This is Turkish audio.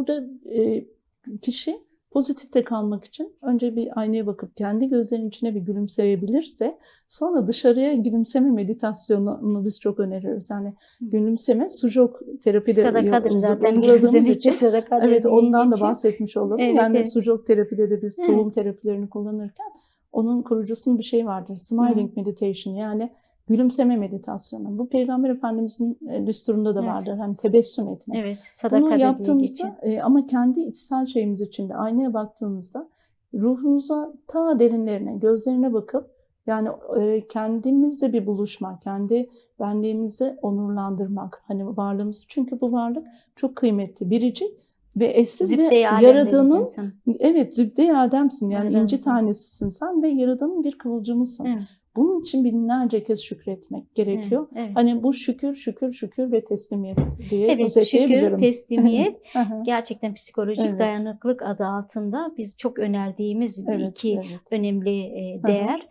burada e, kişi pozitifte kalmak için önce bir aynaya bakıp kendi gözlerinin içine bir gülümseyebilirse sonra dışarıya gülümseme meditasyonunu biz çok öneriyoruz. Yani gülümseme sujok terapide Sadakadır zaten. uyguladığımız için sadakadır Evet ondan da bahsetmiş olalım. Evet, yani evet. sucuk terapide de biz Evet. tohum terapilerini kullanırken onun kurucusunun bir şey vardır. Smiling meditation yani gülümseme meditasyonu. Bu Peygamber Efendimizin e, düsturunda da Evet. vardır. Hani tebessüm etmek. Evet, Bunu sadaka diye yaptığımızda e, ama kendi içsel şeyimiz içinde aynaya baktığımızda ruhumuza ta derinlerine, gözlerine bakıp yani e, kendimizle bir buluşmak, kendi benliğimizi onurlandırmak, hani varlığımızı. Çünkü bu varlık çok kıymetli, biricik ve eşsiz ve yaradanın insan. Evet, zübde-i Adem'sin. Yani Ademsin. inci tanesisin sen ve Yaradan'ın bir kıvılcımısın. Evet, Bunun için binlerce kez şükretmek gerekiyor. evet, evet. Hani bu şükür, şükür, şükür ve teslimiyet diye Evet, şükür, özetleyebilirim. teslimiyet Hı hı. gerçekten psikolojik Evet. dayanıklılık adı altında biz çok önerdiğimiz Evet, iki evet. önemli e, değer.